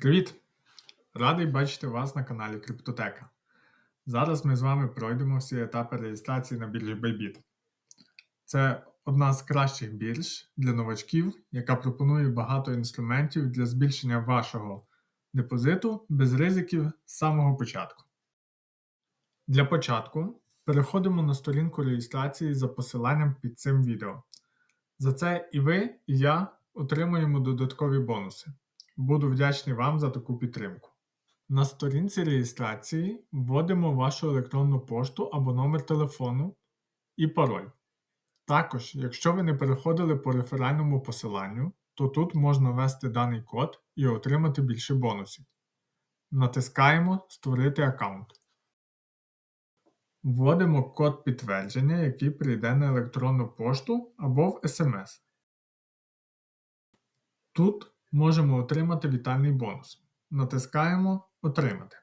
Привіт! Радий бачити вас на каналі Криптотека. Зараз ми з вами пройдемо всі етапи реєстрації на біржі Bybit. Це одна з кращих бірж для новачків, яка пропонує багато інструментів для збільшення вашого депозиту без ризиків з самого початку. Для початку переходимо на сторінку реєстрації за посиланням під цим відео. За це і ви, і я отримуємо додаткові бонуси. Буду вдячний вам за таку підтримку. На сторінці реєстрації вводимо вашу електронну пошту або номер телефону і пароль. Також, якщо ви не переходили по реферальному посиланню, то тут можна ввести даний код і отримати більше бонусів. Натискаємо Створити аккаунт. Вводимо код підтвердження, який прийде на електронну пошту або в SMS. Тут можемо отримати вітальний бонус. Натискаємо Отримати.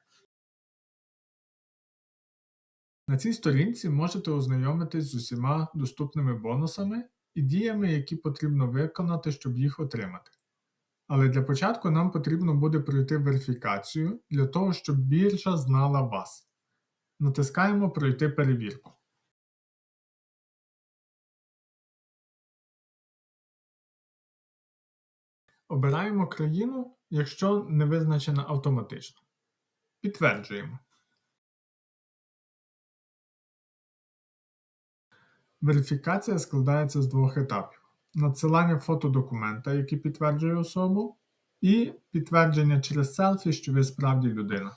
На цій сторінці можете ознайомитись з усіма доступними бонусами і діями, які потрібно виконати, щоб їх отримати. Але для початку нам потрібно буде пройти верифікацію для того, щоб біржа знала вас. Натискаємо Пройти перевірку. Обираємо країну, якщо не визначена автоматично. Підтверджуємо. Верифікація складається з двох етапів: надсилання фото документа, який підтверджує особу, і підтвердження через селфі, що ви справді людина.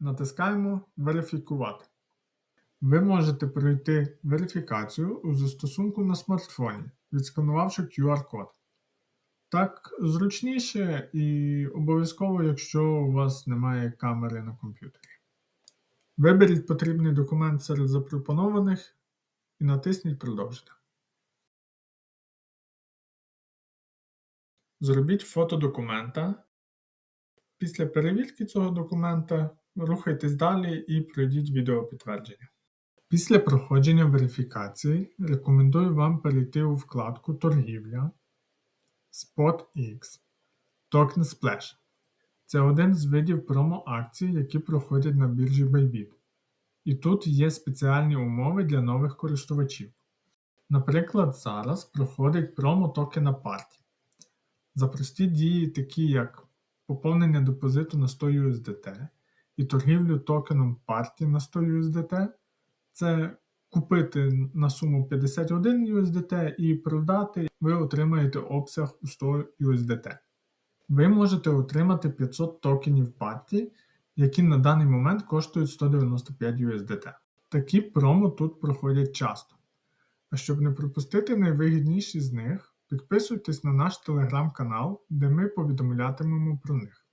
Натискаємо Верифікувати. Ви можете пройти верифікацію у застосунку на смартфоні, відсканувавши QR-код. Так зручніше і обов'язково, якщо у вас немає камери на комп'ютері. Виберіть потрібний документ серед запропонованих і натисніть Продовжити. Зробіть фото документа. Після перевірки цього документа рухайтесь далі і пройдіть відеопідтвердження. Після проходження верифікації рекомендую вам перейти у вкладку Торгівля. SpotX. Токен Splash. Це один з видів промо-акцій, які проходять на біржі Bybit. І тут є спеціальні умови для нових користувачів. Наприклад, зараз проходить промо токена Party. За прості дії, такі як поповнення депозиту на 100 USDT і торгівлю токеном Party на 100 USDT, це купити на суму 51 USDT і продати, ви отримаєте обсяг у 100 USDT. Ви можете отримати 500 токенів Парті, які на даний момент коштують 195 USDT. Такі промо тут проходять часто. А щоб не пропустити найвигідніші з них, підписуйтесь на наш телеграм-канал, де ми повідомлятимемо про них.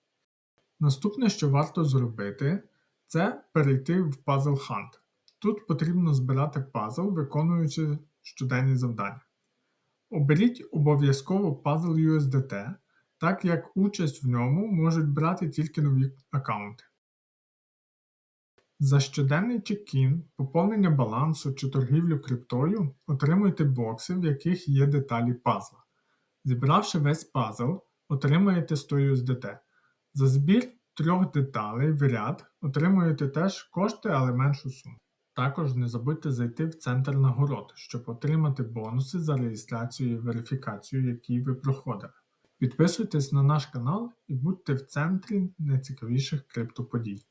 Наступне, що варто зробити, це перейти в Puzzle Hunt. Тут потрібно збирати пазл, виконуючи щоденні завдання. Оберіть обов'язково пазл USDT, так як участь в ньому можуть брати тільки нові аккаунти. За щоденний чекін, поповнення балансу чи торгівлю криптою отримуйте бокси, в яких є деталі пазла. Зібравши весь пазл, отримаєте 100 USDT. За збір трьох деталей в ряд отримуєте теж кошти, але меншу суму. Також не забудьте зайти в центр нагород, щоб отримати бонуси за реєстрацію і верифікацію, які ви проходили. Підписуйтесь на наш канал і будьте в центрі найцікавіших криптоподій.